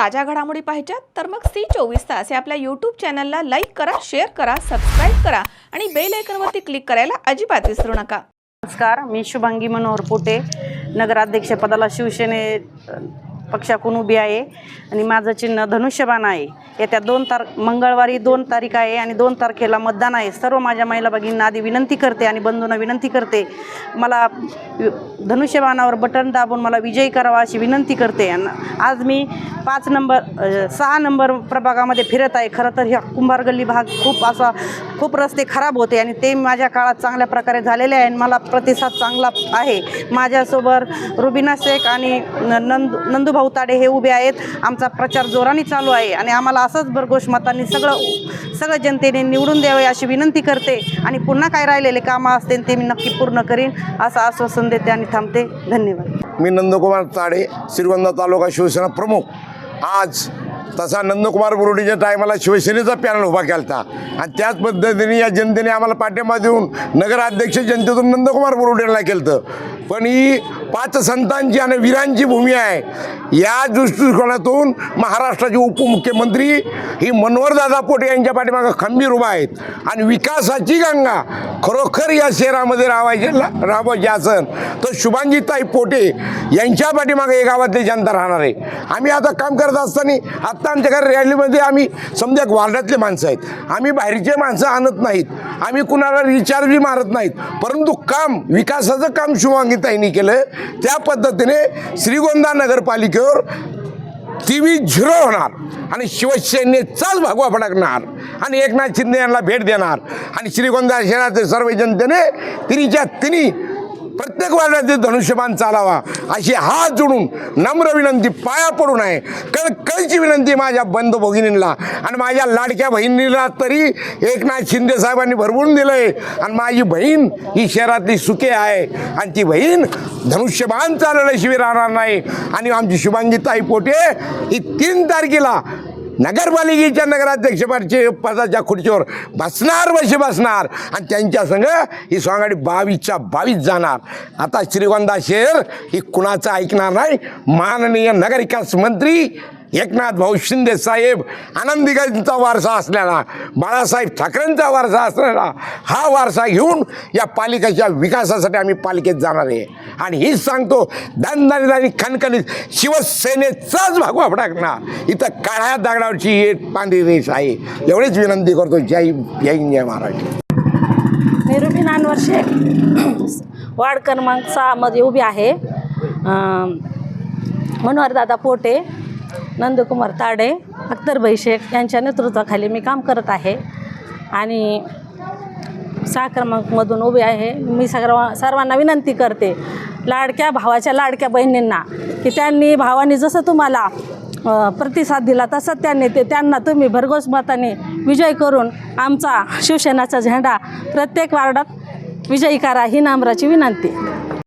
ताज्या घडामोडी पाहिजेत तर मग सी चोवीस तास या आपल्या यूट्यूब चॅनलला लाईक करा शेअर करा सबस्क्राईब करा आणि बेल आयकनवरती क्लिक करायला अजिबात विसरू नका. नमस्कार मी शुभांगी मनोहर पोटे नगराध्यक्षपदाला शिवसेने पक्षाकडून उभी आहे आणि माझं चिन्ह धनुष्यबाण आहे. येत्या दोन तार मंगळवारी दोन तारीख आहे आणि दोन तारखेला मतदान आहे. सर्व माझ्या महिला भगिनींना आधी विनंती करते आणि बंधूंना विनंती करते. मला धनुष्यबाणावर बटन दाबून मला विजयी करावा अशी विनंती करते. आणि आज मी पाच नंबर सहा नंबर प्रभागामध्ये फिरत आहे. खरं तर ह्या कुंभार गल्ली भाग खूप असा खूप रस्ते खराब होते आणि ते माझ्या काळात चांगल्या प्रकारे झालेले आहे आणि मला प्रतिसाद चांगला आहे. माझ्यासोबत रुबिना शेख आणि न- नंदू भाऊ ताडे हे उभे आहेत. आमचा प्रचार जोराने चालू आहे आणि आम्हाला असंच भरघोष मतांनी सगळं सगळं जनतेने निवडून द्यावे अशी विनंती करते आणि पुन्हा काय राहिलेले कामं असतील ते मी नक्की पूर्ण करीन असं आश्वासन देते आणि थांबते. धन्यवाद. मी नंदकुमार ताडे श्रीगोंदा तालुका शिवसेना प्रमुख. आज तसा नंदकुमार बुरुडीच्या टायमाला शिवसेनेचा पॅनल उभा केला होता आणि त्याच पद्धतीने या जनतेने आम्हाला पाठिंबा देऊन नगराध्यक्ष जनतेतून नंदकुमार बुरुडीला केलं होतं पण ही पाच संतांची आणि वीरांची भूमी आहे. या दृष्टिकोनातून महाराष्ट्राचे उपमुख्यमंत्री ही मनोहरदादा पोटे यांच्या पाठीमागं खंबीर उभा आहेत. आणि विकासाची गंगा खरोखर या शहरामध्ये राहायचे राहावं असन तर शुभांगीताई पोटे यांच्या पाठीमागे या गावातली जनता राहणार आहे. आम्ही आता काम करत असताना आत्ता आमच्या घरी रॅलीमध्ये आम्ही समजा एक वार्डातले माणसं आहेत. आम्ही बाहेरचे माणसं आणत नाहीत. आम्ही कुणाला रिचार्जही मारत नाहीत. परंतु काम विकासाचं काम शुभांगीताईंनी केलं. त्या पद्धतीने श्रीगोंदा नगरपालिकेवर टी व्ही झिरो होणार आणि शिवसेनेचाच भगवा फडकणार आणि एकनाथ शिंदे यांना भेट देणार आणि श्रीगोंदा शहरातील सर्व जनतेने तिन्हीच्या तिन्ही प्रत्येक वार्डाचे धनुष्यबाण चालावा अशी हात जोडून नम्र विनंती पाया पडून आहे कळकळीची विनंती माझ्या बंद भगिनींना आणि माझ्या लाडक्या बहिणीला तरी एकनाथ शिंदे साहेबांनी भरवून दिलं आहे आणि माझी बहीण ही शहरातली सुखे आहे. आणि ती बहीण धनुष्यबाण चालवल्याशिवाय राहणार नाही. आणि आमची शुभांगी ताई पोटे ही तीन तारखेला नगरपालिकेच्या नगराध्यक्षपदाची पदाच्या खुर्चीवर बसणार बशी बसणार. आणि त्यांच्या संग ही सोंगाडी बावीसच्या बावीस जाणार. आता श्रीगोंदा शहर ही कुणाचं ऐकणार नाही? माननीय नगरविकास मंत्री एकनाथ भाऊ शिंदे साहेब आनंदीगांचा वारसा असलेला बाळासाहेब ठाकरेंचा वारसा असलेला हा वारसा घेऊन या पालिकेच्या विकासासाठी आम्ही पालिकेत जाणार आहे. आणि हीच सांगतो दणदणीत आणि खणखणीत शिवसेनेचाच भागवा फडकणार. इथं काळ्या दगडावरची एक पांढरी रेष आहे. एवढीच विनंती करतो जय जय जय महाराष्ट्र. मी रुबीन शेख वार्ड क्रमांक सहामध्ये उभी आहे. मनोहरदादा पोटे नंदकुमार ताडे अख्तरबाई शेख यांच्या नेतृत्वाखाली मी काम करत आहे. आणि सहा क्रमांकमधून उभी आहे. मी सर्व सर्वांना विनंती करते लाडक्या भावाच्या लाडक्या बहिणींना की त्यांनी भावाने जसं तुम्हाला प्रतिसाद दिला तसं त्यांनी ते त्यांना तुम्ही भरघोस मताने विजय करून आमचा शिवसेनाचा झेंडा प्रत्येक वार्डात विजयी करा ही नामराची विनंती.